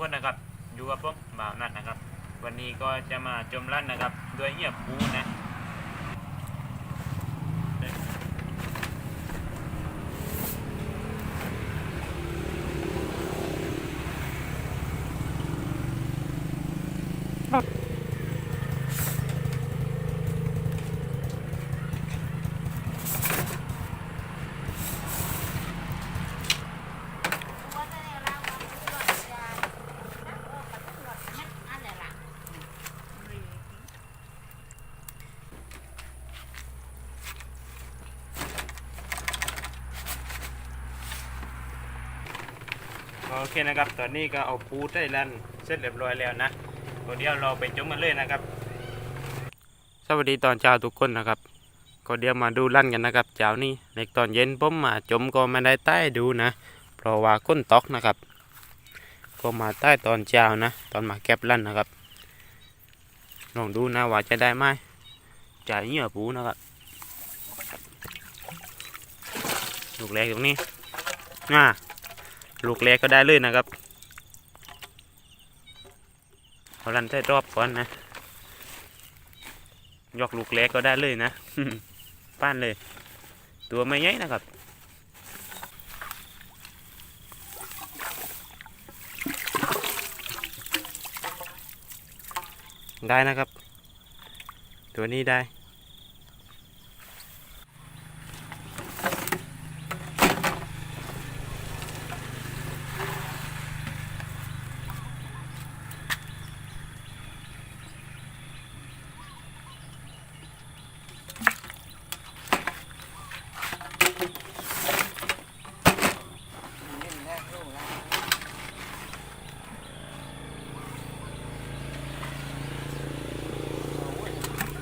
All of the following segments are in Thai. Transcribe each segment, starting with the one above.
คนนะครับ อยู่กับผมบ่าวนัดนะครับ วันนี้ก็จะมาจมลั่นนะครับ ด้วยเงียบปูนะ โอเคนะครับ ตอนนี้ก็เอาปูได้ลั่นเสร็จเรียบร้อยแล้วนะก็เดี๋ยวเราไปจมกันเลยนะครับ สวัสดีตอนเช้าทุกคนนะครับ ก็เดี๋ยวมาดูลั่นกันนะครับเช้านี้ในตอนเย็นผมมาจมก็ไม่ได้ใต้ดูนะ เพราะว่าก้นตอกนะครับ ก็มาใต้ตอนเช้านะ ตอนมาแก็บลั่นนะครับ ลองดูนะว่าจะได้ไหมจ่ายเหยื่อปูนะครับลูกแรกตรงนี้น่า ลูกแรกก็ได้เลยนะครับเอาลันใส่รอบก่อนนะยกลูกแรกก็ได้เลยนะป้านเลย ตัวไม่ใหญ่นะครับได้นะครับ ตัวนี้ได้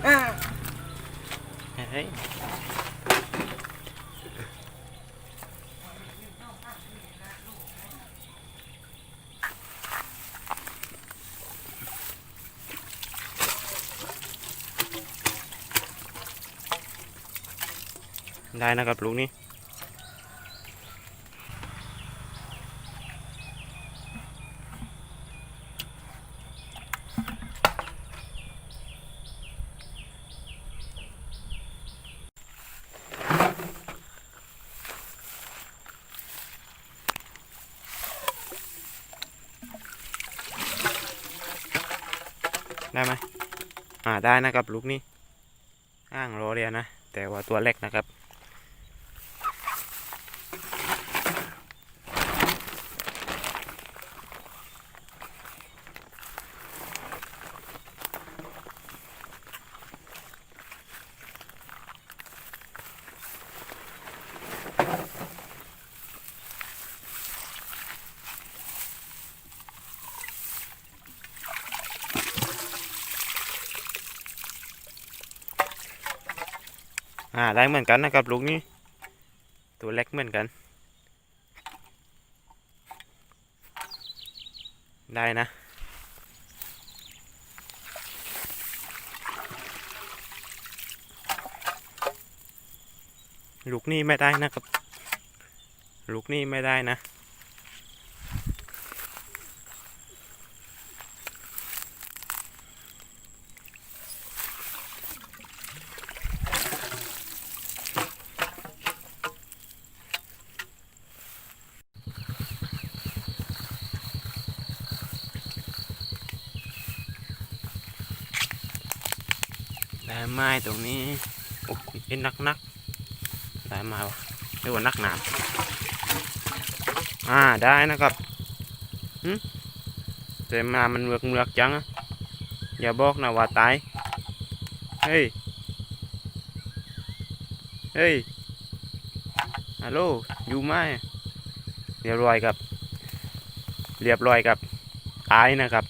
เฮ้ยได้นะครับลูกนี้ ได้ไหมอ่าได้นะครับลูกนี้อ้างรอเรียนนะแต่ว่าตัวเล็กนะครับ อ่าได้เหมือนกันนะครับลูกนี้ ตัวเล็กเหมือนกัน ได้นะลูกนี้ไม่ได้นะครับลูกนี้ไม่ได้นะ ได้ไม้ตรงนี้โอ้ยเป็นนักนักได้มาวะเรียกว่านักหนามอ่าได้นะครับหึแต่มามันเมือกเมือกจังอะอย่าบอกนะว่าตายเฮ้ยเฮ้ยฮัลโหลอยู่ไหมเรียบร้อยครับ เรียบร้อยครับตายนะครับ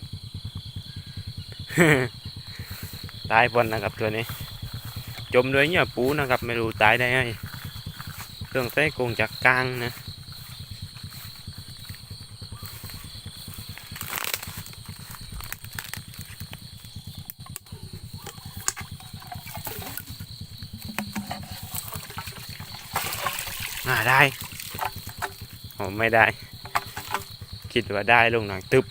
ตายพอนนะครับตัวนี้ จมด้วยเนี่ยปูนะครับ ไม่รู้ตายได้ไงเครื่องใต้กงจากกลางนะอ่าได้อ๋อไม่ได้ คิดว่าได้ลงหนังตึบ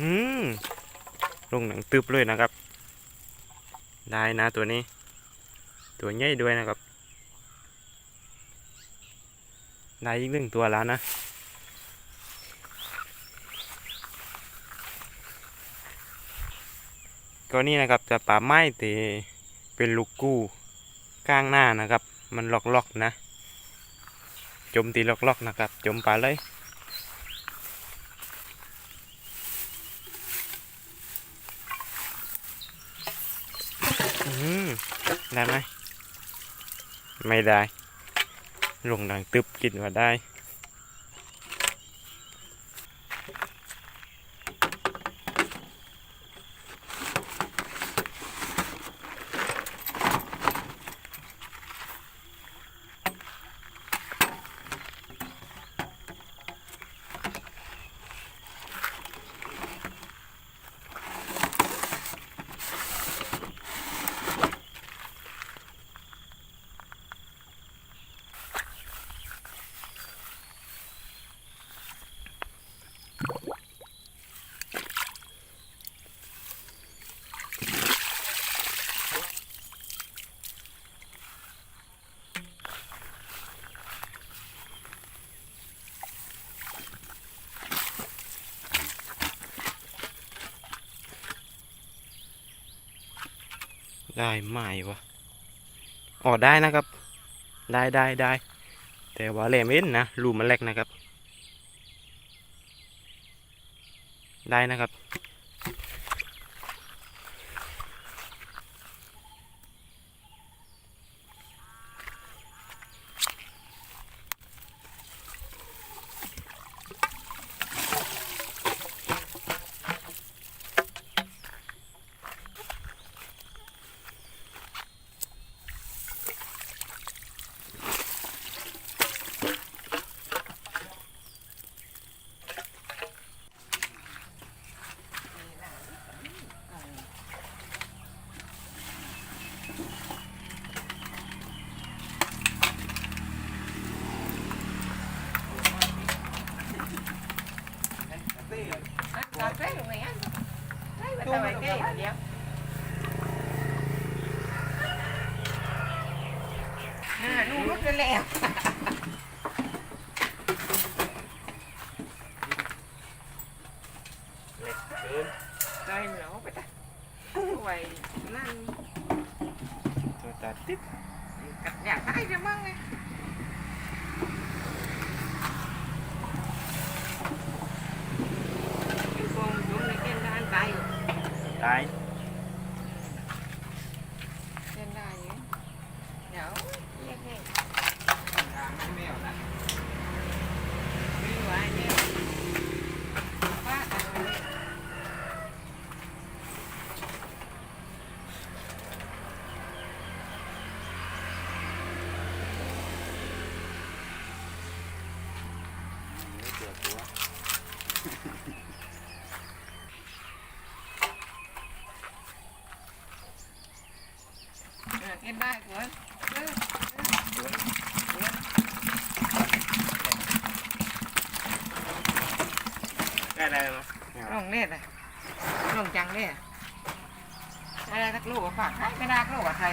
อืมลงหนังตึบเลยนะครับ ได้นะตัวนี้ ตัวใหญ่ด้วยนะครับ ได้อีกหนึ่งตัวแล้วนะก็นี่นะครับจะป่าไม้เตเป็นลูกกู้ก้างหน้านะครับ มันล็อกๆนะ จมตีล็อกๆนะครับ จมป่าเลย อืม ได้ไหม ไม่ได้ ลงดังตึบกินว่าได้ ได้ไหมวะอ๋อได้นะครับ ได้ได้ได้แต่ว่าแหลมเอ็นนะรูมันเล็กนะครับ ได้นะครับ Cà phê luôn mày ăn. Đấy, bắt đầu mày cái gì vậy? À, luôn rút cái leo. Đây mình nấu cái ta. Quay lăn. Tôi ta tiếp. Cắt nhà thái ra măng. วะเก็บได้กวนได้อะไรมลงเล่เลยลงจังเล่นอะไรสักลูกฝากไม่ได้ลูกกับใคร